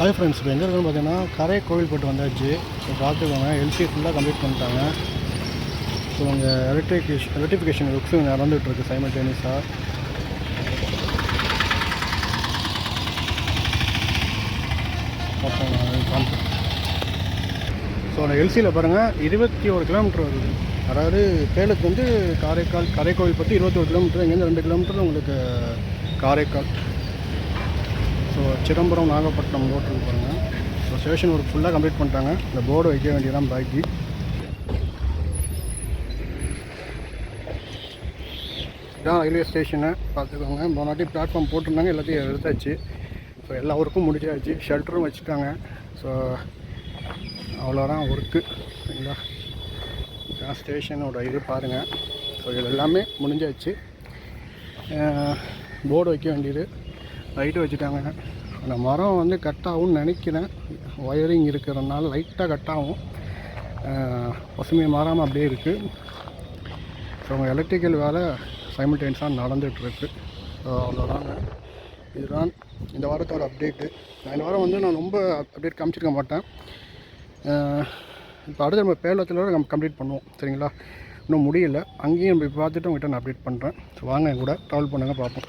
Hi friends இப்போ எங்கே இருக்குன்னு பார்த்தீங்கன்னா கரை கோவில்பட்டு வந்தாச்சு. ஸோ பார்த்துக்கோங்க எல்சி ஃபுல்லாக கம்ப்ளீட் பண்ணிட்டாங்க. ஸோ அங்கே எலக்ட்ரிகேஷன் எலக்ட்ரிஃபிகேஷன் ஒர்க்ஸும் நடந்துகிட்ருக்கு சைமல்டேனியஸாக ஸோ அந்த எல்சியில் பாருங்கள் இருபத்தி ஒரு கிலோமீட்டர் வருது. அதாவது சேலத்துக்கு வந்து காரைக்கால் கரைக்கோவில் பற்றி இருபத்தி ஒரு கிலோமீட்டர் இங்கேருந்து ரெண்டு கிலோமீட்டர் உங்களுக்கு காரைக்கால். சிதம்பரம் நாகப்பட்டினம் ரோட் பாருங்கள் ஸோ ஸ்டேஷன் ஒர்க் ஃபுல்லாக கம்ப்ளீட் பண்ணிட்டாங்க. இந்த போர்டு வைக்க வேண்டியதான் பாக்கி. இதான் ரயில்வே ஸ்டேஷனை பார்த்துக்கோங்க. போனாட்டி பிளாட்ஃபார்ம் போட்டிருந்தாங்க எல்லாத்தையும் எடுத்தாச்சு. ஸோ எல்லா ஒர்க்கும் முடிச்சாச்சு. ஷெல்டரும் வச்சுட்டாங்க. ஸோ அவ்வளோதான் ஒர்க்கு சரிங்களா இதான் ஸ்டேஷனோட இது பாருங்கள் ஸோ இது எல்லாமே முடிஞ்சாச்சு. போர்டு வைக்க வேண்டியது. லைட்டு வச்சுட்டாங்க. அந்த மரம் வந்து கட் ஆகும்னு நினைக்கிறேன். ஒயரிங் இருக்கிறதுனால லைட்டாக கட் ஆகும். பசுமை மாறாமல் அப்படியே இருக்குது ஸோ அவங்க எலக்ட்ரிக்கல் வேலை சைமல்டேன்ஸாக நடந்துகிட்ருக்கு ஸோ அவ்வளோதாங்க இதுதான் இந்த வாரத்தோட அப்டேட்டு நான் இந்த வாரம் வந்து நான் ரொம்ப அப்டேட் காமிச்சிருக்க மாட்டேன். இப்போ அடுத்து நம்ம பேலத்தில் நம்ம கம்ப்ளீட் பண்ணுவோம். சரிங்களா? இன்னும் முடியல. அங்கேயும் நம்ம பார்த்துட்டு உங்கள்கிட்ட நான் அப்டேட் பண்ணுறேன் ஸோ வாங்க என் கூட ட்ராவல் பண்ணுங்கள் பார்ப்போம்.